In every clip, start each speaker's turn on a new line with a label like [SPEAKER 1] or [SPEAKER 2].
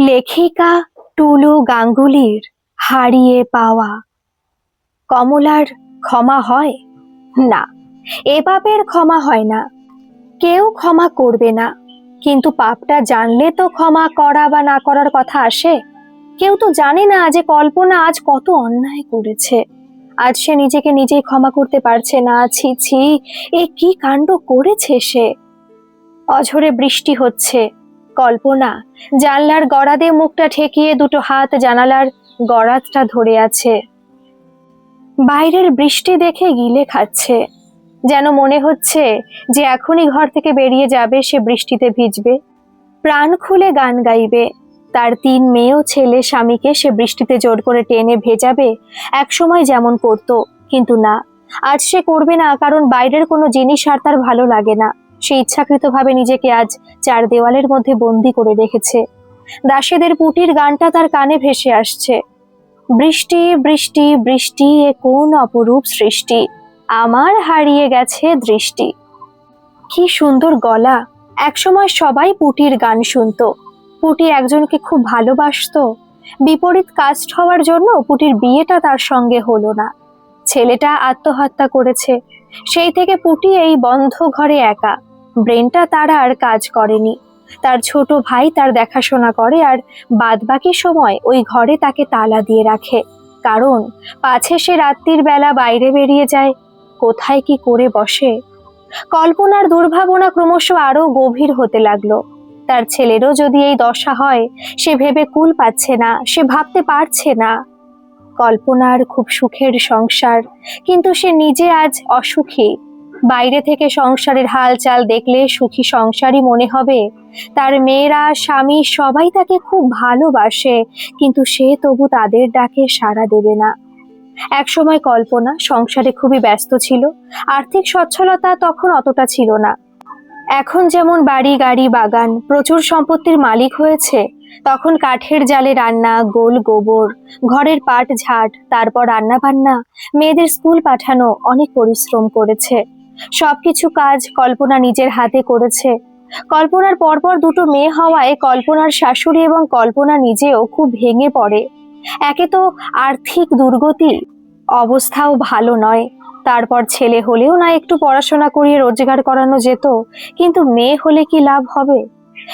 [SPEAKER 1] লেখিকা টুলু গাঙ্গুলির হারিয়ে পাওয়া। কমলার ক্ষমা হয়? না, এ পাপের ক্ষমা হয় না। কেউ ক্ষমা করবে না। কিন্তু পাপটা জানলে তো ক্ষমা করা বা না করার কথা আসে। কেউ তো জানে না যে কল্পনা আজ কত অন্যায় করেছে। আজ সে নিজেকে নিজেই ক্ষমা করতে পারছে না। ছি ছি, এ কি কাণ্ড করেছে সে? অঝরে বৃষ্টি হচ্ছে। কল্পনা। জানলার গড়াদে মুখটা ঠেকিয়ে দুটো হাত জানালার গড়াতটা ধরে আছে। বাইরের বৃষ্টি দেখে গিলে খাচ্ছে। যেন মনে হচ্ছে যে এখনই ঘর থেকে বেরিয়ে যাবে সে বৃষ্টিতে ভিজবে। প্রাণ খুলে গান গাইবে। তার তিন মেয়েও ছেলে স্বামীকে সে বৃষ্টিতে জোর করে টেনে ভেজাবে, একসময় যেমন করতো, কিন্তু না। আজ সে করবে না কারণ বাইরের কোনো জিনিস আর তার ভালো লাগে না। সে ইচ্ছাকৃতভাবে নিজেকে আজ চার দেওয়ালের মধ্যে বন্দি করে রেখেছে। দাসেদের পুটির গানটা তার কানে ভেসে আসছে। বৃষ্টি বৃষ্টি বৃষ্টি এ কোন অপরূপ সৃষ্টি? আমার হারিয়ে গেছে দৃষ্টি। কি সুন্দর গলা। একসময় সবাই পুটির গান শুনতো। পুটি একজনকে খুব ভালোবাসতো। বিপরীত কাস্ট হওয়ার জন্য পুটির বিয়েটা তার সঙ্গে হলো না। ছেলেটা আত্মহত্যা করেছে। সেই থেকে পুটি এই বন্ধ ঘরে একা। ব্রেনটা তার আর কাজ করেনি। তার ছোট ভাই তার দেখাশোনা করে আর বাদবাকি সময় ওই ঘরে তাকে তালা দিয়ে রাখে। কারণ পাছে সে রাত্রির বেলা বাইরে বেরিয়ে যায়, কোথায় কি করে বসে? কল্পনার দুর্ভাবনা ক্রমশ আরও গভীর হতে লাগল। তার ছেলেরও যদি এই দশা হয়, সে ভেবে কুল পাচ্ছে না, সে ভাবতে পারছে না। কল্পনার খুব সুখের সংসার, কিন্তু সে নিজে আজ অসুখী। বাইরে থেকে সংসারের হালচাল দেখলে সুখী সংসারই মনে হবে। তার মেয়েরা, স্বামী সবাই তাকে খুব ভালোবাসে, কিন্তু সে তবু তাদের ডাকে সাড়া দেবে না। একসময় কল্পনা সংসারে খুবই ব্যস্ত ছিল, আর্থিক সচ্ছলতা তখন অতটা ছিল না। এখন যেমন বাড়ি, গাড়ি, বাগান প্রচুর সম্পত্তির মালিক হয়েছে, তখন কাঠের জালে রান্না, গোল গোবর, ঘরের পাট ঝাট, তারপর রান্না বান্না মেয়েদের স্কুল পাঠানো অনেক পরিশ্রম করেছে। সবকিছু কাজ কল্পনা নিজের হাতে করেছে। কল্পনার পরপর দুটো মেয়ে হওয়ায় কল্পনার শাশুড়ি এবং কল্পনা নিজেও খুব ভেঙে পড়ে। একে তো আর্থিক দুর্গতি, অবস্থাও ভালো নয়। তারপর ছেলে হলেও না একটু পড়াশোনা করিয়ে রোজগার করানো যেত, কিন্তু মেয়ে হলে কি লাভ হবে?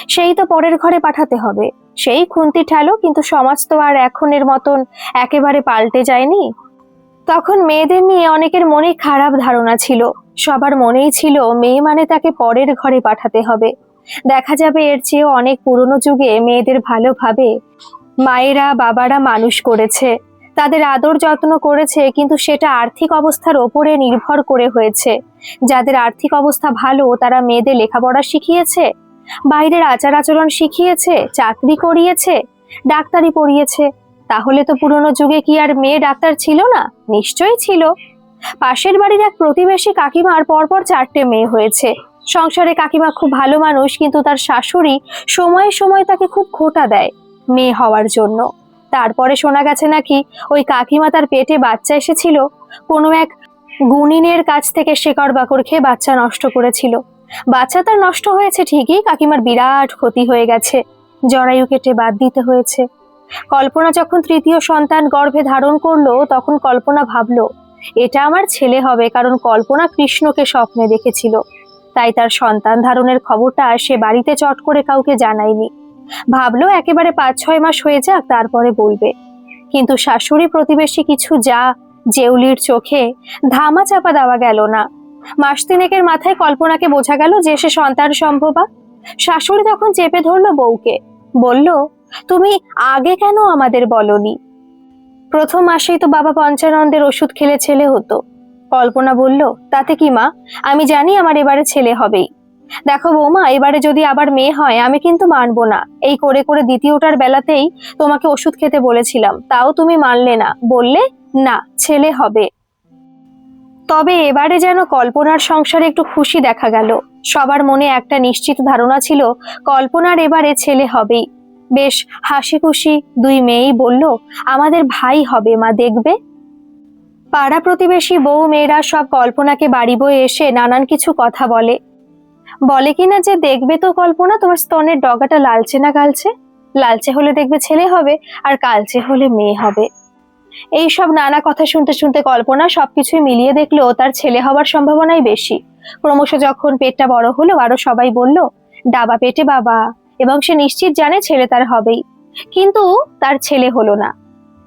[SPEAKER 1] সেই তো পরের ঘরে পাঠাতে হবে। সেই খুন্তি ঠেলো, কিন্তু সমাজ তো আর এখনের মতন একেবারে পাল্টে যায়নি। তখন মেয়েদের নিয়ে অনেকের মনে খারাপ ধারণা ছিল। সবার মনেই ছিল মেয়ে মানে তাকে পরের ঘরে পাঠাতে হবে। দেখা যাবে এর চেয়েও অনেক পুরনো যুগে মেয়েদের ভালোভাবে মায়েরা, বাবারা মানুষ করেছে। তাদের আদর যত্ন করেছে, কিন্তু সেটা আর্থিক অবস্থার ওপরে নির্ভর করে হয়েছে। যাদের আর্থিক অবস্থা ভালো, তারা মেয়েদের লেখাপড়া শিখিয়েছে? বাইরের আচার আচরণ শিখিয়েছে? চাকরি করিয়েছে? ডাক্তারি পড়িয়েছে? তাহলে তো পুরনো যুগে কি আর মেয়ে ডাক্তার ছিল না? নিশ্চয়ই ছিল। পাশের বাড়ির এক প্রতিবেশী কাকিমার পরপর চারটে মেয়ে হয়েছে। সংসারে কাকিমা খুব ভালো মানুষ, কিন্তু তার শাশুড়ি সময়ে সময় তাকে খুব খোটা দেয় মেয়ে হওয়ার জন্য। তারপরে শোনা গেছে নাকি ওই কাকিমা তার পেটে বাচ্চা এসেছিল, কোনো এক গুণিনের কাছ থেকে শেকড় বাকড় খেয়ে বাচ্চা নষ্ট করেছিল। বাচ্চা তার নষ্ট হয়েছে ঠিকই, কাকিমার বিরাট ক্ষতি হয়ে গেছে জরায়ু কেটে বাদ দিতে হয়েছে। কল্পনা যখন তৃতীয় সন্তান গর্ভে ধারণ করল, তখন কল্পনা ভাবলো এটা আমার ছেলে হবে কারণ কল্পনা কৃষ্ণকে স্বপ্নে দেখেছিল। তাই তার সন্তান ধারণের খবরটা সে বাড়িতে চট করে কাউকে জানায়নি। ভাবলো একেবারে পাঁচ ছয় মাস হয়ে যাক, তারপরে বলবে। কিন্তু শাশুড়ি প্রতিবেশী কিছু যা জেউলির চোখে ধামা চাপা দেওয়া গেল না। মাস তিনেকের মাথায় কল্পনাকে বোঝা গেল যে সে সন্তান সম্ভবা। শাশুড়ি তখন চেপে ধরলো বউকে। বলল, তুমি আগে কেন আমাদের বলনি? প্রথম মাসেই তো বাবা পঞ্চানন্দের ওষুধ খেলে ছেলে হতো। কল্পনা বলল, তাতে কি মা? আমি জানি আমার এবারে ছেলে হবেই। দেখো বৌমা, এবারে যদি আবার মেয়ে হয়, আমি কিন্তু মানবো না। এই করে করে দ্বিতীয়টার বেলাতেই তোমাকে ওষুধ খেতে বলেছিলাম। তাও তুমি মানলে না। বললে, না, ছেলে হবে। তবে এবারে যেন কল্পনার সংসারে একটু খুশি দেখা গেল। সবার মনে একটা নিশ্চিত ধারণা ছিল, কল্পনার এবারে ছেলে হবেই। বেশ হাসি খুশি দুই মেয়েই বলল, আমাদের ভাই হবে মা, দেখবে? পাড়া প্রতিবেশী বউ মেয়েরা সব কল্পনাকে বাড়ি বয়ে এসে নানান কিছু কথা বলে। বলে কিনা যে, দেখবে তো কল্পনা, তোমার স্তনের ডগাটা লালচে না গালছে লালচে হলে দেখবে ছেলে হবে, আর কালচে হলে মেয়ে হবে। এই সব নানা কথা শুনতে শুনতে কল্পনা সবকিছুই মিলিয়ে দেখল, তার ছেলে হওয়ার সম্ভাবনাই বেশি। ক্রমশ যখন পেটটা বড় হলো, আরও সবাই বলল, ডাবা পেটে বাবা। এবং সে নিশ্চিত জানে ছেলে তার হবেই। কিন্তু তার ছেলে হলো না।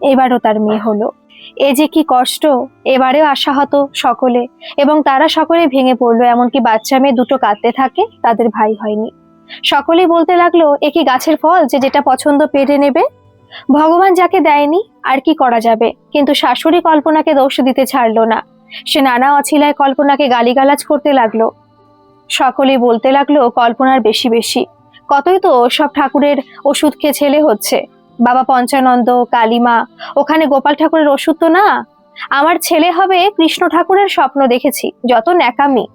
[SPEAKER 1] এবারও তার মেয়ে হলো। এ যে কি কষ্ট! এবারেও আশাহত সকলে। এবং তারা সকলে ভেঙে পড়ল, এমনকি বাচ্চা মেয়ে দুটো কাঁদতে থাকে, তাদের ভাই হয়নি। সকলেই বলতে লাগল, এ কি গাছের ফল যে যেটা পছন্দ পেরে নেবে? ভগবান যাকে দেয়নি, আর কি করা যাবে? কিন্তু শাশুড়ি কল্পনাকে দোষ দিতে ছাড়লো না। সে নানা অছিলায় কল্পনাকে গালিগালাজ করতে লাগল। সকলেই বলতে লাগল, কল্পনার বেশি বেশি। কতই তো সব ঠাকুরের ওষুধ খেয়ে ছেলে হচ্ছে। বাবা পঞ্চানন্দ, কালিমা, ওখানে গোপাল ঠাকুরের ওষুধ তো না। আমার ছেলে হবে কৃষ্ণ ঠাকুরের স্বপ্ন দেখেছি, যত ন্যাকামি।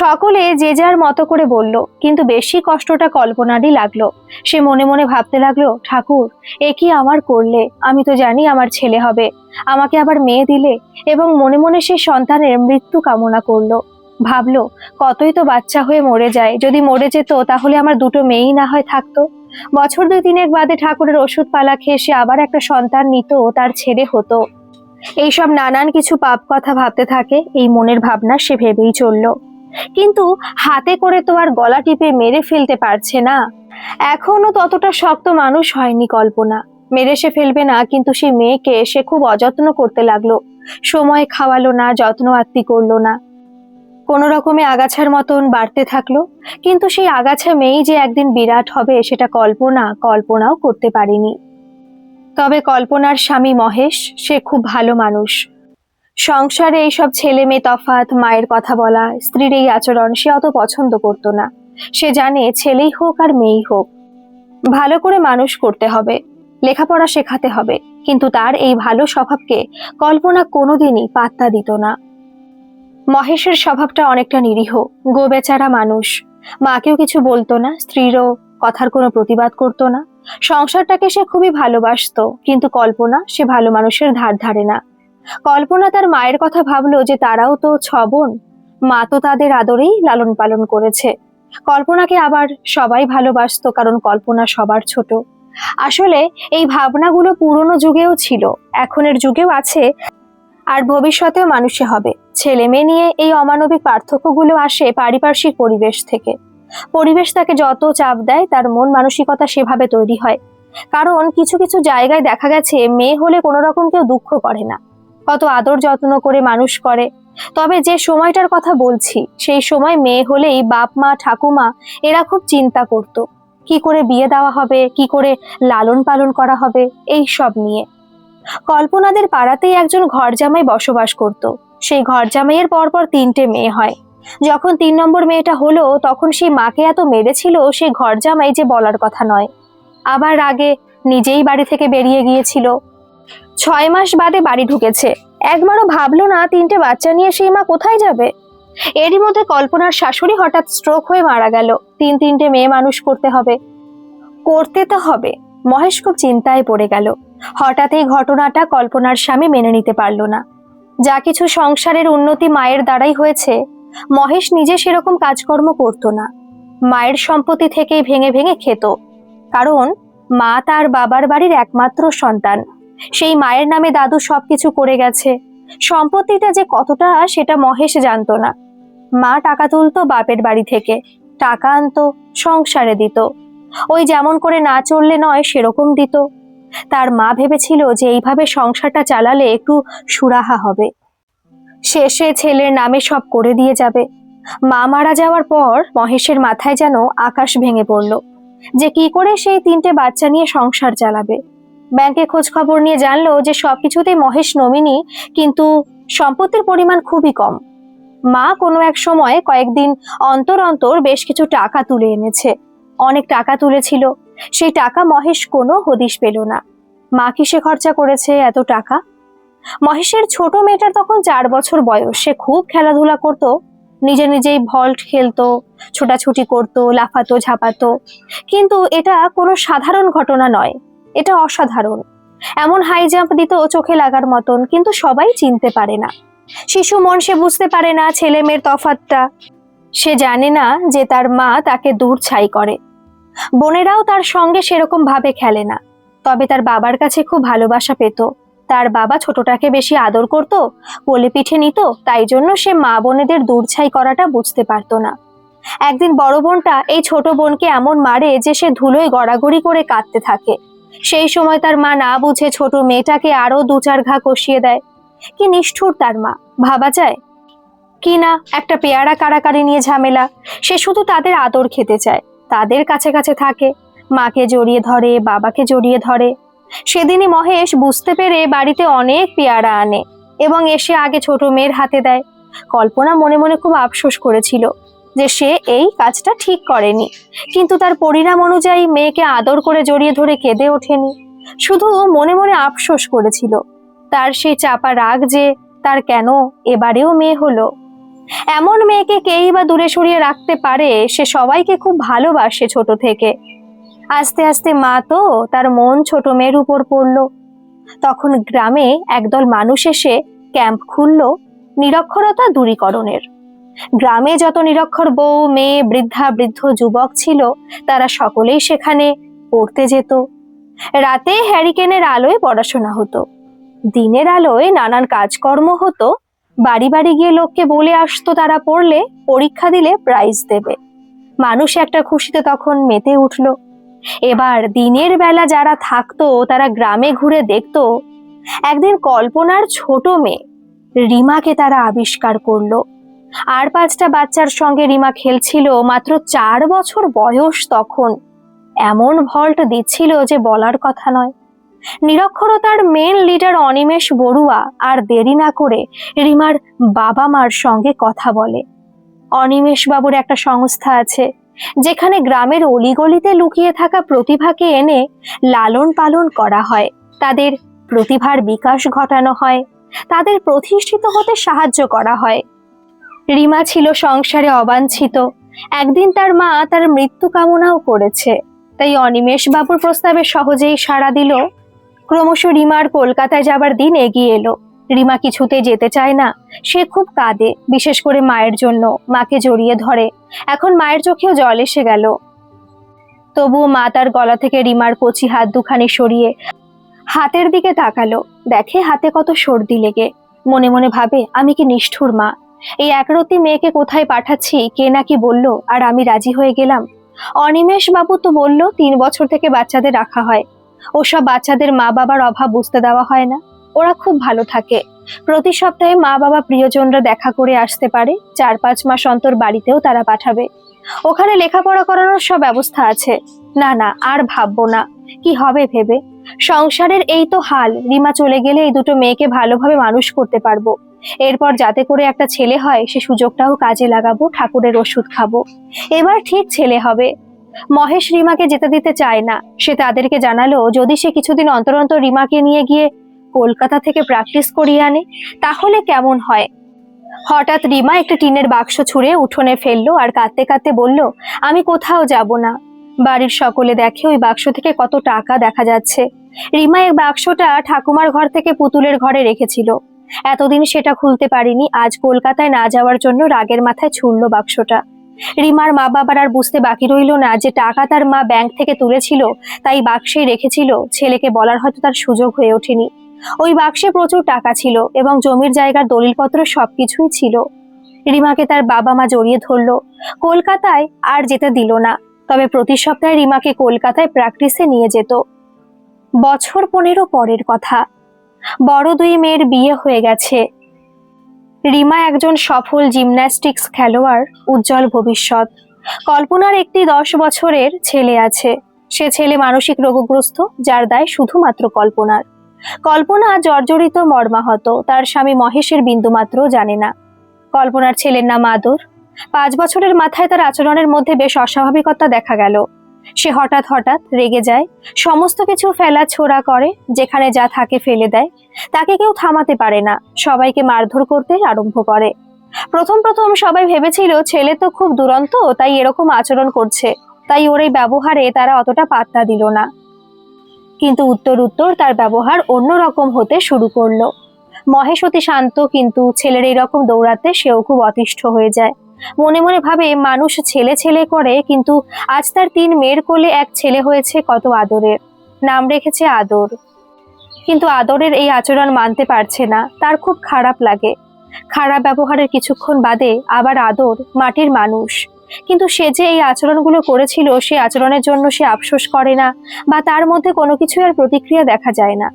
[SPEAKER 1] সকলে যে যার মতো করে বলল, কিন্তু বেশি কষ্টটা কল্পনারই লাগল। সে মনে মনে ভাবতে লাগল, ঠাকুর, এ কি আমার করলে? আমি তো জানি আমার ছেলে হবে। আমাকে আবার মেয়ে দিলে? এবং মনে মনে সেই সন্তানের মৃত্যু কামনা করল। ভাবলো, কতই তো বাচ্চা হয়ে মরে যায়, যদি মরে যেত তাহলে আমার দুটো মেয়েই না হয় থাকতো। বছর দুই তিনেক বাদে ঠাকুরের ওষুধ পালা খেয়ে সে আবার একটা সন্তান নিত তার ছেড়ে হতো। এইসব নানান কিছু পাপ কথা ভাবতে থাকে, এই মনের ভাবনা সে ভেবেই চলল। কিন্তু হাতে করে তো আর গলা টিপে মেরে ফেলতে পারছে না। এখনও ততটা শক্ত মানুষ হয়নি কল্পনা। মেরে সে ফেলবে না, কিন্তু সেই মেয়েকে সে খুব অযত্ন করতে লাগল। সময় খাওয়ালো না, যত্ন আত্মি করল না। কোনো রকমে আগাছার মতন বাড়তে থাকল, কিন্তু সেই আগাছা মেয়েই যে একদিন বিরাট হবে সেটা কল্পনা, কল্পনাও করতে পারেনি। তবে কল্পনার স্বামী মহেশ, সে খুব ভালো মানুষ। সংসারে এইসব ছেলে মেয়ে তফাৎ, মায়ের কথা বলা, স্ত্রীর এই আচরণ সে অত পছন্দ করতো না। সে জানে ছেলেই হোক আর মেয়েই হোক। ভালো করে মানুষ করতে হবে, লেখাপড়া শেখাতে হবে, কিন্তু তার এই ভালো স্বভাবকে কল্পনা কোনোদিনই পাত্তা দিত না। মহেশের স্বভাবটা অনেকটা নিরীহ গো বেচারা মানুষ। মাকেও কিছু বলতো না, স্ত্রীরও কথার কোনো প্রতিবাদ করতো না। সংসারটাকে সে খুবই ভালোবাসতো, কিন্তু কল্পনা সে ভালো মানুষের ধার ধারে না। কল্পনা তার মায়ের কথা ভাবলো যে তারাও তো ছ বোন, মা তো তাদের আদরেই লালন পালন করেছে। কল্পনাকে আবার সবাই ভালোবাসতো, কারণ কল্পনা সবার ছোট। আসলে এই ভাবনাগুলো পুরনো যুগেও ছিল, এখনের যুগেও আছে। আর ভবিষ্যতেও মানুষে হবে। ছেলে মেয়ে নিয়ে এই অমানবিক পার্থক্যগুলো আসে পারিপার্শ্বিক পরিবেশ থেকে। পরিবেশ তাকে যত চাপ দেয়, তার মন মানসিকতা সেভাবে তৈরি হয়। কারণ কিছু কিছু জায়গায় দেখা গেছে, মেয়ে হলে কোনো রকম কেউ দুঃখ করে না। কত আদর যত্ন করে মানুষ করে। তবে যে সময়টার কথা বলছি, সেই সময় মেয়ে হলেই বাপ মা, ঠাকুমা, এরা খুব চিন্তা করত। কি করে বিয়ে দেওয়া হবে, কি করে লালন পালন করা হবে, এই সব নিয়ে। কল্পনাদের পাড়াতেই একজন ঘর জামাই বসবাস করত। সেই ঘর জামাইয়ের পরপর তিনটে মেয়ে হয়। যখন তিন নম্বর মেয়েটা হলো, তখন সেই মাকে এত মেরেছিল, সেই ঘর জামাই যে বলার কথা নয়। আবার আগে নিজেই বাড়ি থেকে বেরিয়ে গিয়েছিল। ছয় মাস বাদে বাড়ি ঢুকেছে। একবারও ভাবলো না তিনটে বাচ্চা নিয়ে সেই মা কোথায় যাবে? এরই মধ্যে কল্পনার শাশুড়ি হঠাৎ স্ট্রোক হয়ে মারা গেল। তিন তিনটে মেয়ে মানুষ করতে হবে। করতে তো হবে। মহেশ খুব চিন্তায় পড়ে গেল। হঠাৎ এই ঘটনাটা কল্পনার স্বামী মেনে নিতে পারল না। যা কিছু সংসারের উন্নতি মায়ের দ্বারাই হয়েছে, মহেশ নিজে সেরকম কাজকর্ম করতো না। মায়ের সম্পত্তি থেকেই ভেঙে ভেঙে খেত। কারণ মা তার বাবার বাড়ির একমাত্র সন্তান। সেই মায়ের নামে দাদু সবকিছু করে গেছে। সম্পত্তিটা যে কতটা, সেটা মহেশ জানতো না। মা টাকা তুলতো বাপের বাড়ি থেকে, টাকা আনতো, সংসারে দিত। ওই যেমন করে না চললে নয়, সেরকম দিত। তার মা ভেবেছিল যে এইভাবে সংসারটা চালালে একটু সুরাহা হবে। শেষে ছেলের নামে সব করে দিয়ে যাবে। মা মারা যাওয়ার পর মহেশের মাথায় যেন আকাশ ভেঙে পড়ল। যে কি করে সেই তিনটে বাচ্চা নিয়ে সংসার চালাবে। ব্যাংকে খোঁজ খবর নিয়ে জানলো যে সবকিছুতেই মহেশ নমিনি, কিন্তু সম্পত্তির পরিমাণ খুবই কম। মা কোনো এক সময় কয়েকদিন অন্তর অন্তর বেশ কিছু টাকা তুলে এনেছে। অনেক টাকা তুলেছিল। সেই টাকা মহেশ কোনো হদিশ পেল না। মা কিসে খরচা করেছে এত টাকা? মহেশের ছোট মেয়েটার তখন চার বছর বয়স। সে খুব খেলাধুলা করত, নিজে নিজেই ভল্ট খেলতো, ছোটাছুটি করতো, লাফাতো, ঝাপাতো। কিন্তু এটা কোনো সাধারণ ঘটনা নয়, এটা অসাধারণ। এমন হাই জাম্প দিত চোখে লাগার মতন, কিন্তু সবাই চিনতে পারে না। শিশু মন সে বুঝতে পারে না ছেলে মেয়ের তফাতটা। সে জানে না যে তার মা তাকে দূর ছাই করে। বোনেরাও তার সঙ্গে সেরকম ভাবে খেলে না। তবে তার বাবার কাছে খুব ভালোবাসা পেত। তার বাবা ছোটটাকে বেশি আদর করত, কোলে পিঠে নিত, তাই জন্য সে মা বোনেদের দূরছাই করাটা বুঝতে পারতো না। একদিন বড় বোনটা এই ছোট বোনকে এমন মারে যে সে ধুলোয় গড়াগড়ি করে কাঁদতে থাকে। সেই সময় তার মা না বুঝে ছোট মেয়েটাকে আরও দু চার ঘা কষিয়ে দেয়। কি নিষ্ঠুর তার মা, ভাবা যায়? কি না, একটা পেয়ারা কাড়াকাড়ি নিয়ে ঝামেলা। সে শুধু তাদের আদর খেতে চায়। তাদের কাছে কাছে থাকে। মাকে জড়িয়ে ধরে, বাবাকে জড়িয়ে ধরে। সেদিনই মহেশ বুঝতে পেরে বাড়িতে অনেক পেয়ারা আনে এবং এসে আগে ছোট মেয়ের হাতে দেয়। কল্পনা মনে মনে খুব আফসোস করেছিল যে সে এই কাজটা ঠিক করেনি। কিন্তু তার পরিণাম অনুযায়ী মেয়েকে আদর করে জড়িয়ে ধরে কেঁদে ওঠেনি। শুধু মনে মনে আফসোস করেছিল। তার সেই চাপা রাগ যে তার কেন এবারেও মেয়ে হলো। এমন মেয়েকে কেই বা দূরে সরিয়ে রাখতে পারে, সে সবাইকে খুব ভালোবাসে ছোট থেকে। আস্তে আস্তে মা তো তার মন ছোট মেয়ের উপর পড়ল। তখন গ্রামে একদল মানুষ এসে ক্যাম্প খুলল নিরক্ষরতা দূরীকরণের। গ্রামে যত নিরক্ষর বউ, মেয়ে, বৃদ্ধা, বৃদ্ধ, যুবক ছিল, তারা সকলেই সেখানে পড়তে যেত। রাতে হ্যারিকেনের আলোয় পড়াশোনা হতো। দিনের আলোয় নানান কাজকর্ম হতো বাড়ি বাড়ি গিয়ে লোককে বলে আসতো তারা পড়লে, পরীক্ষা দিলে প্রাইজ দেবে। মানুষ একটা খুশিতে তখন মেতে উঠল। এবার দিনের বেলা যারা থাকতো, তারা গ্রামে ঘুরে দেখতো, একদিন কল্পনার ছোট মেয়ে রিমাকে তারা আবিষ্কার করল। আর পাঁচটা বাচ্চার সঙ্গে রিমা খেলছিল, মাত্র চার বছর বয়স তখন। এমন ভল্ট দিচ্ছিল যে বলার কথা নয়। নিরক্ষরতার মেন লিডার অনিমেষ বড়ুয়া আর দেরি না করে রিমার বাবা মার সঙ্গে কথা বলে। অনিমেষ বাবুর একটা সংস্থা আছে, যেখানে গ্রামের অলিগলিতে লুকিয়ে থাকা প্রতিভাকে এনে লালন পালন করা হয়। তাদের প্রতিভার বিকাশ ঘটানো হয়, তাদের প্রতিষ্ঠিত হতে সাহায্য করা হয়। রিমা ছিল সংসারে অবাঞ্ছিত, একদিন তার মা তার মৃত্যু কামনাও করেছে, তাই অনিমেষ বাবুর প্রস্তাবে সহজেই সাড়া দিল ক্রমশ রিমার কলকাতায় যাবার দিন এগিয়ে এলো। রিমা কিছুতে যেতে চায় না। সে খুব কাঁদে, বিশেষ করে মায়ের জন্য। মাকে জড়িয়ে ধরে। এখন মায়ের চোখেও জল এসে গেল। তবুও মা তার গলা থেকে রিমার কচি হাত দুখানি সরিয়ে হাতের দিকে তাকালো। দেখে হাতে কত সর্দি লেগে। মনে মনে ভাবে, আমি কি নিষ্ঠুর মা? এই একরতি মেয়েকে কোথায় পাঠাচ্ছি? কে নাকি বলল, আর আমি রাজি হয়ে গেলাম? অনিমেষ বাবু তো বলল, তিন বছর থেকে বাচ্চাদের রাখা হয়। ওসব বাচ্চাদের মা বাবার অভাব বুঝতে দেওয়া হয় না। ওরা খুব ভালো থাকে। প্রতি সপ্তাহে মা বাবা প্রিয়জনরা দেখা করে আসতে পারে। চার পাঁচ মাস অন্তর বাড়িতেও তারা পাঠাবে। ওখানে লেখাপড়া করানোর সব ব্যবস্থা আছে। না না, আর ভাববো না। কি হবে ভেবে? সংসারের এই তো হাল। রিমা চলে গেলে এই দুটো মেয়েকে ভালোভাবে মানুষ করতে পারব। এরপর যাতে করে একটা ছেলে হয়, সে সুযোগটাও কাজে লাগাবো, ঠাকুরের ওষুধ খাব। এবার ঠিক ছেলে হবে। মহেশ রিমাকে যেতে দিতে চায় না। সে তাদেরকে জানালো, যদি সে কিছুদিন অন্তর অন্তর রিমাকে নিয়ে গিয়ে কলকাতা থেকে প্র্যাকটিস করিয়ে আনে, তাহলে কেমন হয়? হঠাৎ রিমা একটা টিনের বাক্স ছুঁড়ে উঠোনে ফেলল আর কাঁদতে কাঁদতে বলল, আমি কোথাও যাব না। বাড়ির সকলে দেখে ওই বাক্স থেকে কত টাকা দেখা যাচ্ছে। রিমা এই বাক্সটা ঠাকুমার ঘর থেকে পুতুলের ঘরে রেখেছিল। এতদিন সেটা খুলতে পারিনি, আজ কলকাতায় না যাওয়ার জন্য রাগের মাথায় ছুড়ল বাক্সটা। রিমার মা বাবার আর বুঝতে বাকি রইল না যে টাকা তার মা ব্যাংক থেকে তুলেছিল, তাই বাক্সেই রেখেছিল। ছেলেকে বলার হয়তো তার সুযোগ হয়ে ওঠেনি। ওই বাক্সে প্রচুর টাকা ছিল এবং জমির জায়গার দলিলপত্র সবকিছুই ছিল। রিমাকে তার বাবা মা জড়িয়ে ধরলো। কলকাতায় আর যেতে দিল না। তবে প্রতি সপ্তাহে রিমাকে কলকাতায় প্র্যাকটিসে নিয়ে যেত। বছর পনেরো পরের কথা। বড় দুই মেয়ের বিয়ে হয়ে গেছে। রিমা একজন সফল জিমন্যাস্টিক্স খেলোয়াড়, উজ্জ্বল ভবিষ্যৎ। কল্পনার একটি দশ বছরের ছেলে আছে। সে ছেলে মানসিক রোগগ্রস্ত, যার দায় শুধুমাত্র কল্পনার। কল্পনা জর্জরিত মর্মাহত, তার স্বামী মহেশের বিন্দুমাত্র জানে না। কল্পনার ছেলের নাম আদর। পাঁচ বছরের মাথায় তার আচরণের মধ্যে বেশ অস্বাভাবিকতা দেখা গেল। সে হঠাৎ হঠাৎ রেগে যায়, সমস্ত কিছু ফেলা ছোড়া করে, যেখানে যা থাকে ফেলে দেয়। তাকে কেউ থামাতে পারে না, সবাইকে মারধর করতে আরম্ভ করে। প্রথম প্রথম সবাই ভেবেছিল, ছেলে তো খুব দুরন্ত, তাই এরকম আচরণ করছে। তাই ওর এই ব্যবহারে তারা অতটা পাত্তা দিল না। কিন্তু উত্তর উত্তর তার ব্যবহার অন্যরকম হতে শুরু করল। মহেশ অতি শান্ত, কিন্তু ছেলের এইরকম দৌড়াতে সেও খুব অতিষ্ঠ হয়ে যায়। মনে মনে ভাবে, মানুষ ছেলে ছেলে করে, কিন্তু আজ তার তিন মেয়ের কোলে এক ছেলে হয়েছে, কত আদরের। নাম রেখেছে আদর। কিন্তু আদরের এই আচরণ মানতে পারছে না, তার খুব খারাপ লাগে। খারাপ ব্যবহারের কিছুক্ষণ বাদে আবার আদর, মাটির মানুষ। কিন্তু সে যে এই আচরণগুলো করেছিল, সে আচরণের জন্য সে আফসোস করে না, বা তার মধ্যে কোনো কিছু আর প্রতিক্রিয়া দেখা যায় না।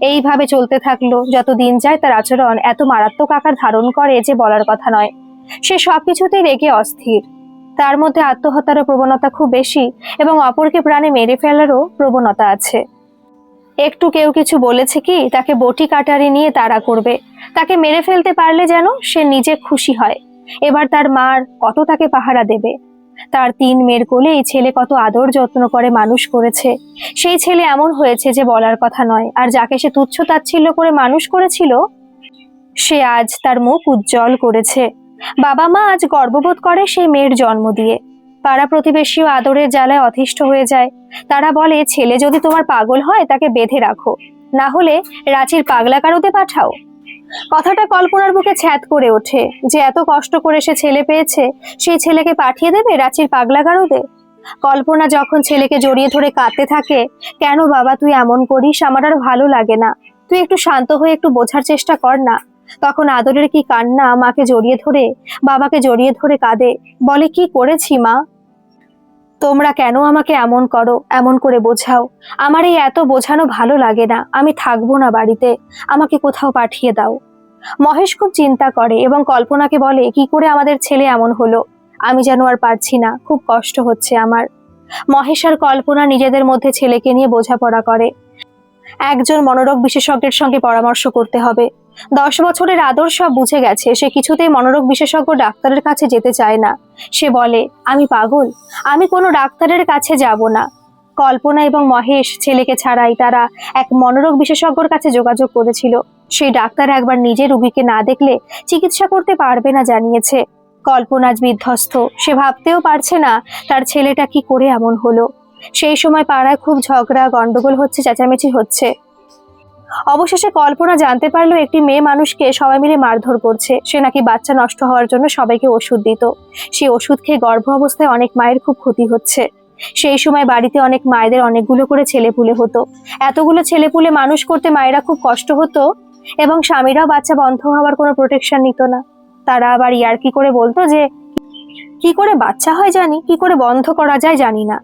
[SPEAKER 1] এইভাবে চলতে থাকল যত দিন যায় তার আচরণ এত মারাত্মক আকার ধারণ করে যে বলার কথা নয়। সে সবকিছুতেই রেগে অস্থির। তার মধ্যে আত্মহত্যারও প্রবণতা খুব বেশি এবং অপরকে প্রাণে মেরে ফেলারও প্রবণতা আছে। একটু কেউ কিছু বলেছে কি, তাকে বটি কাটারি নিয়ে তাড়া করবে। তাকে মেরে ফেলতে পারলে যেন সে নিজে খুশি হয়। এবার তার মার কত তাকে পাহারা দেবে? তার তিন মেয়ের কোলে এই ছেলে কত আদর যত্ন করে মানুষ করেছে। সেই ছেলে এমন হয়েছে যে বলার কথা নয়, আর যাকে সে তুচ্ছ তাচ্ছিল্য করে মানুষ করেছিল, সে আজ তার মুখ উজ্জ্বল করেছে। বাবা মা আজ গর্ববোধ করে সেই মেয়ের জন্ম দিয়ে। পাড়া প্রতিবেশীও আদরের জ্বালায় অতিষ্ঠ হয়ে যায়। তারা বলে, ছেলে যদি তোমার পাগল হয়, তাকে বেঁধে রাখো। না হলে রাঁচির পাগলা কারোতে পাঠাও। কথাটা কল্পনার বুকে ছ্যাদ করে ওঠে। যে এত কষ্ট করে সে ছেলে পেয়েছে, সেই ছেলেকে পাঠিয়ে দেবে রাঁচির পাগলা গারদে কল্পনা যখন ছেলেকে জড়িয়ে ধরে কাঁদতে থাকে, কেন বাবা, তুই এমন করিস? আমার আর ভালো লাগে না। তুই একটু শান্ত হয়ে একটু বোঝার চেষ্টা কর না। তখন আদরের কি কান্না মাকে জড়িয়ে ধরে, বাবাকে জড়িয়ে ধরে কাঁদে? বলে, কি করেছি মা? তোমরা কেন আমাকে এমন করো, এমন করে বোঝাও? আমার এই এত বোঝানো ভালো লাগে না, আমি থাকব না বাড়িতে, আমাকে কোথাও পাঠিয়ে দাও। মহেশ খুব চিন্তা করে এবং কল্পনাকে বলে, কি করে আমাদের ছেলে এমন হলো? আমি যেন আর পারছি না, খুব কষ্ট হচ্ছে আমার। মহেশ আর কল্পনা নিজেদের মধ্যে ছেলেকে নিয়ে বোঝাপড়া করে। একজন মনোরোগ বিশেষজ্ঞের সঙ্গে পরামর্শ করতে হবে। দশ বছরের আদর সব বুঝে গেছে। সে কিছুতেই মনোরোগ বিশেষজ্ঞ ডাক্তারের কাছে যেতে চায় না। সে বলে, আমি পাগল। আমি কোনো ডাক্তারের কাছে যাব না। কল্পনা এবং মহেশ ছেলেকে ছাড়াই তারা এক মনোরোগ বিশেষজ্ঞর কাছে যোগাযোগ করেছিল। সেই ডাক্তার একবার নিজে রুগীকে না দেখলে চিকিৎসা করতে পারবে না জানিয়েছে। কল্পনা বিধ্বস্ত। সে ভাবতেও পারছে না তার ছেলেটা কি করে এমন হলো। সেই সময় পাড়ায় খুব ঝগড়া, গন্ডগোল হচ্ছে, চেঁচামেচি হচ্ছে। অবশেষে কল্পনা জানতে পারল একটি মেয়ে মানুষকে সবাই মিলে মারধর করছে। সে নাকি বাচ্চা নষ্ট হওয়ার জন্য সবাইকে ওষুধ দিত। সেই ওষুধ খেয়ে গর্ভ অবস্থায় অনেক মায়ের খুব ক্ষতি হচ্ছে। সেই সময় বাড়িতে অনেক মায়েদের অনেকগুলো করে ছেলেপুলে হতো। এতগুলো ছেলেপুলে মানুষ করতে মায়েরা খুব কষ্ট হতো এবং স্বামীরাও বাচ্চা বন্ধ হওয়ার কোনো প্রোটেকশন নিত না। তারা আবার ইয়ার কি করে বলতো যে, কি করে বাচ্চা হয় জানি? কি করে বন্ধ করা যায় জানি না।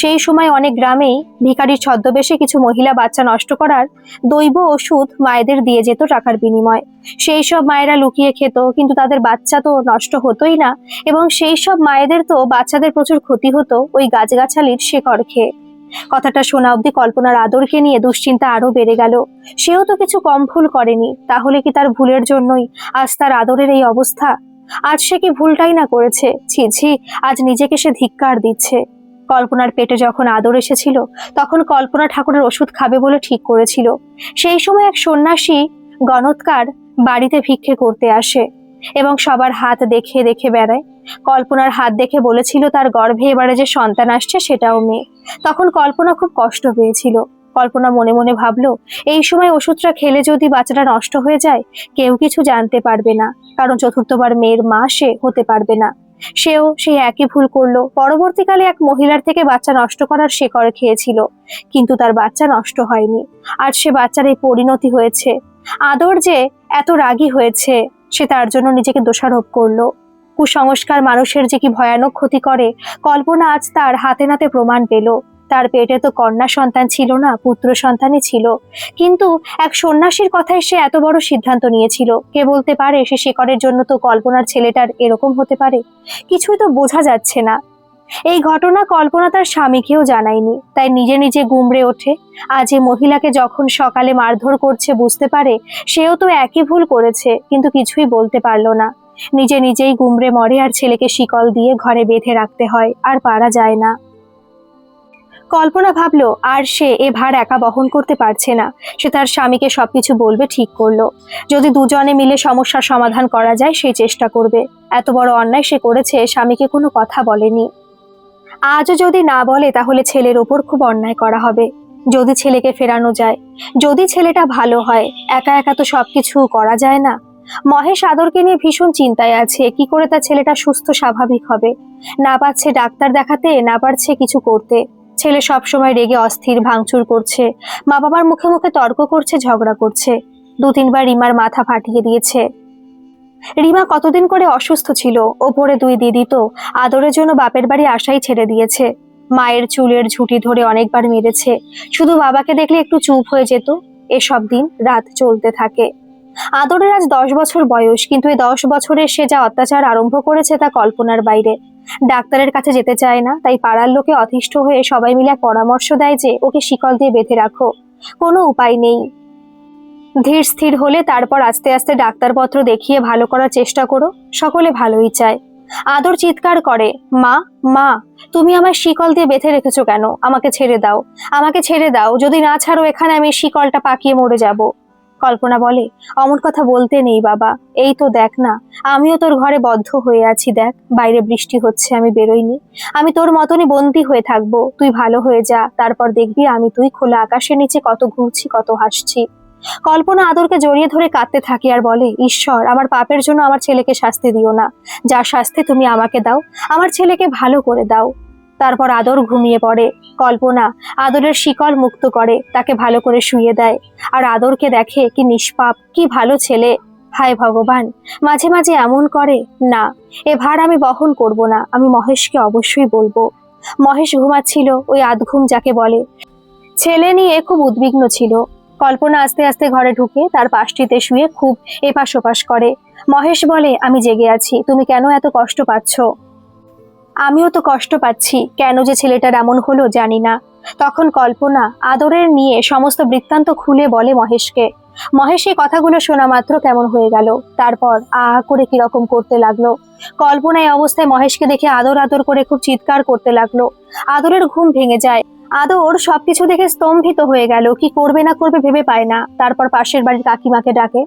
[SPEAKER 1] সেই সময় অনেক গ্রামেই ভিখারির ছদ্মবেশে কিছু মহিলা বাচ্চা নষ্ট করার দৈব ওষুধ মায়েদের দিয়ে যেত টাকার বিনিময়। সেই সব মায়েরা লুকিয়ে খেত, কিন্তু তাদের বাচ্চা তো নষ্ট হতোই না এবং সেই সব মায়েদের তো বাচ্চাদের প্রচুর ক্ষতি হতো ওই গাছগাছালির শেকড় খেয়ে। কথাটা শোনা অবধি কল্পনার আদরকে নিয়ে দুশ্চিন্তা আরও বেড়ে গেল। সেও তো কিছু কম ভুল করেনি, তাহলে কি তার ভুলের জন্যই আজ তার আদরের এই অবস্থা? আজ সে কি ভুলটাই না করেছে? ছি ছি, আজ নিজেকে সে ধিক্কার দিচ্ছে। কল্পনার পেটে যখন আদর এসেছিল, তখন কল্পনা ঠাকুরের ওষুধ খাবে বলে ঠিক করেছিল। সেই সময় এক সন্ন্যাসী গণৎকার বাড়িতে ভিক্ষে করতে আসে এবং সবার হাত দেখে দেখে বেড়ায়। কল্পনার হাত দেখে বলেছিল, তার গর্ভে এবারে যে সন্তান আসছে, সেটাও মেয়ে। তখন কল্পনা খুব কষ্ট পেয়েছিল। কল্পনা মনে মনে ভাবলো, এই সময় ওষুধটা খেলে যদি বাচ্চাটা নষ্ট হয়ে যায়, কেউ কিছু জানতে পারবে না, কারণ চতুর্থবার মেয়ের মা সে হতে পারবে না। সেও সেই একই ভুল করল। পরবর্তীকালে এক মহিলার থেকে বাচ্চা নষ্ট করার শেকড় খেয়েছিল। কিন্তু তার বাচ্চা নষ্ট হয়নি। আর সে বাচ্চার এই পরিণতি হয়েছে। আদর যে এত রাগী হয়েছে, সে তার জন্য নিজেকে দোষারোপ করল। কুসংস্কার মানুষের যে কি ভয়ানক ক্ষতি করে, কল্পনা আজ তার হাতে নাতে প্রমাণ পেল। তার পেটে তো কন্যা সন্তান ছিল না, পুত্র সন্তানই ছিল। কিন্তু এক সন্ন্যাসীর কথায় সে এত বড় সিদ্ধান্ত নিয়েছিল। কে বলতে পারে সে শেকড়ের জন্য তো কল্পনার ছেলেটার এরকম হতে পারে? কিছুই তো বোঝা যাচ্ছে না। এই ঘটনা কল্পনা তার স্বামীকেও জানায়নি। তাই নিজে নিজে গুমড়ে ওঠে। আজ এই মহিলাকে যখন সকালে মারধর করছে বুঝতে পারে, সেও তো একই ভুল করেছে, কিন্তু কিছুই বলতে পারল না। নিজে নিজেই গুমড়ে মরে আর ছেলেকে শিকল দিয়ে ঘরে বেঁধে রাখতে হয়, আর পারা যায় না। কল্পনা ভাবলো, আর সে এ ভার একা বহন করতে পারছে না। সে তার স্বামীকে সবকিছু বলবে, ঠিক করল। যদি দুজনে মিলে সমস্যার সমাধান করা যায় সেই চেষ্টা করবে। এত বড় অন্যায় সে করেছে, স্বামীকে কোনো কথা বলেনি। আজও যদি না বলে, তাহলে ছেলের ওপর খুব অন্যায় করা হবে। যদি ছেলেকে ফেরানো যায়। যদি ছেলেটা ভালো হয়, একা একা তো সবকিছু করা যায় না। মহেশ আদরকে নিয়ে ভীষণ চিন্তায় আছে, কি করে তার ছেলেটা সুস্থ, স্বাভাবিক হবে? না পারছে ডাক্তার দেখাতে, না পারছে কিছু করতে। ছেলে সবসময় রেগে অস্থির ভাঙচুর করছে। মা বাবার মুখে মুখে তর্ক করছে, ঝগড়া করছে। দু তিনবার রিমার মাথা ফাটিয়ে দিয়েছে। রিমা কতদিন করে অসুস্থ ছিল? ওপরে দুই দিদি তো আদরের জন্য বাপের বাড়ি আশাই ছেড়ে দিয়েছে। মায়ের চুলের ঝুঁটি ধরে অনেকবার মেরেছে। শুধু বাবাকে দেখলে একটু চুপ হয়ে যেত। এসব দিন রাত চলতে থাকে। আদরের আজ দশ বছর বয়স, কিন্তু এই দশ বছরে সে যা অত্যাচার আরম্ভ করেছে তা কল্পনার বাইরে। ডাক্তারের কাছে যেতে চায় না, তাই পাড়ার লোকে অতিষ্ঠ হয়ে সবাই মিলে পরামর্শ দেয় যে ওকে শিকল দিয়ে বেঁধে রাখো। কোনো উপায় নেই। ধীর স্থির হলে তারপর আস্তে আস্তে ডাক্তারপত্র দেখিয়ে ভালো করার চেষ্টা করো, সকলে ভালোই চায়। আদর চিৎকার করে, মা মা, তুমি আমার শিকল দিয়ে বেঁধে রেখেছো কেন? আমাকে ছেড়ে দাও। আমাকে ছেড়ে দাও। যদি না ছাড়ো, এখানে আমি শিকলটা পাকিয়ে মরে যাব। কল্পনা বলে, অমন কথা বলতে নেই বাবা, এই তো দেখ না, আমিও তোর ঘরে বদ্ধ হয়ে আছি দেখ, বাইরে বৃষ্টি হচ্ছে, আমি বেরোইনি। আমি তোর মতনই বন্দি হয়ে থাকব, তুই ভালো হয়ে যা, তারপর দেখবি আমি তুই খোলা আকাশের নিচে কত ঘুরছি, কত হাসছি। কল্পনা আদরকে জড়িয়ে ধরে কাঁদতে থাকি আর বলে, ঈশ্বর, আমার পাপের জন্য আমার ছেলেকে শাস্তি দিও না, যা শাস্তি তুমি আমাকে দাও, আমার ছেলেকে ভালো করে দাও। তারপর আদর ঘুমিয়ে পড়ে। কল্পনা আদরের শিকল মুক্ত করে, তাকে ভালো করে শুয়ে দেয়। আর আদরকে দেখে কি নিষ্পাপ, কি ভালো ছেলে। হায় ভগবান, মাঝে মাঝে এমন করে? না, এ ভার আমি বহন করব না, আমি মহেশকে অবশ্যই বলব। মহেশ ঘুমাচ্ছিল, ওই আধঘুম যাকে বলে। ছেলে নিয়ে খুব উদ্বিগ্ন ছিল। কল্পনা আস্তে আস্তে ঘরে ঢুকে তার পাশটিতে শুয়ে খুব এপাশ ওপাশ করে। মহেশ বলে, আমি জেগে আছি, তুমি কেন এত কষ্ট পাচ্ছ? আমিও তো কষ্ট পাচ্ছি। কেন যে ছেলেটার এমন হলো জানি না। তখন কল্পনা আদরের নিয়ে সমস্ত বৃত্তান্ত খুলে বলে মহেশকে। মহেশ এই কথাগুলো শোনা মাত্র কেমন হয়ে গেল। তারপর আ করে কীরকম করতে লাগল। কল্পনা এই অবস্থায় মহেশকে দেখে আদর আদর করে খুব চিৎকার করতে লাগল। আদরের ঘুম ভেঙে যায়। আদর সবকিছু দেখে স্তম্ভিত হয়ে গেল। কি করবে না করবে ভেবে পায় না। তারপর পাশের বাড়ির কাকিমাকে ডাকে।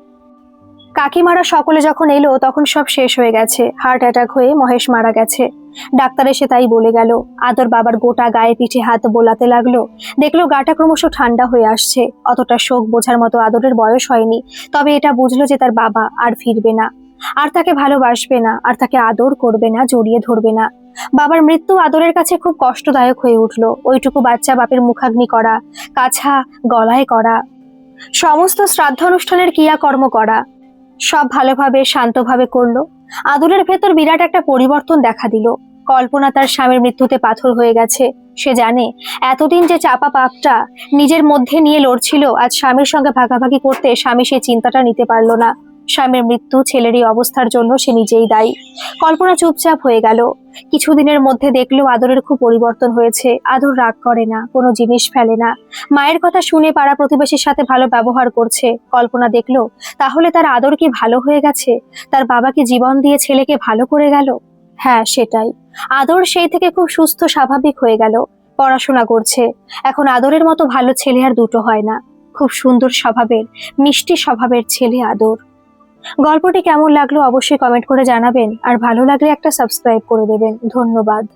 [SPEAKER 1] কাকিমারা সকলে যখন এলো তখন সব শেষ হয়ে গেছে। হার্ট অ্যাটাক হয়ে মহেশ মারা গেছে। ডাক্তার এসে তাই বলে গেল। আদর বাবার গোটা গায়ে পিঠে হাত বোলাতে লাগল। দেখল গাটা ক্রমশ ঠান্ডা হয়ে আসছে। অতটা শোক বোঝার মতো আদরের বয়স হয়নি। তবে এটা বুঝলো যে তার বাবা আর ফিরবে না। আর তাকে ভালোবাসবে না, আর তাকে আদর করবে না, জড়িয়ে ধরবে না। বাবার মৃত্যু আদরের কাছে খুব কষ্টদায়ক হয়ে উঠল। ওইটুকু বাচ্চা বাপের মুখাগ্নি করা, কাছা, গলায় করা। সমস্ত শ্রাদ্ধানুষ্ঠানের ক্রিয়াকর্ম করা। সব ভালোভাবে, শান্তভাবে করল। আদরের ভেতর বিরাট একটা পরিবর্তন দেখা দিল। কল্পনা তার স্বামীর মৃত্যুতে পাথর হয়ে গেছে। সে জানে, এতদিন যে চাপা পাপটা নিজের মধ্যে নিয়ে লড়ছিল, আজ স্বামীর সঙ্গে ভাগাভাগি করতে স্বামী সেই চিন্তাটা নিতে পারল না। স্বামীর মৃত্যু, ছেলেরই অবস্থার জন্য সে নিজেই দায়ী। কল্পনা চুপচাপ হয়ে গেল। কিছুদিনের মধ্যে দেখল আদরের খুব পরিবর্তন হয়েছে। আদর রাগ করে না, কোনো জিনিস ফেলে না। মায়ের কথা শুনে পাড়া প্রতিবেশীর সাথে ভালো ব্যবহার করছে। কল্পনা দেখল, তাহলে তার আদর কি ভালো হয়ে গেছে? তার বাবাকে জীবন দিয়ে ছেলেকে ভালো করে গেল? হ্যাঁ সেটাই। আদর সেই থেকে খুব সুস্থ, স্বাভাবিক হয়ে গেল। পড়াশোনা করছে। এখন আদরের মতো ভালো ছেলে আর দুটো হয় না। খুব সুন্দর স্বভাবের, মিষ্টি স্বভাবের ছেলে আদর। গল্পটি কেমন লাগল অবশ্যই কমেন্ট করে জানাবেন। আর ভালো লাগলে একটা সাবস্ক্রাইব করে দেবেন। ধন্যবাদ।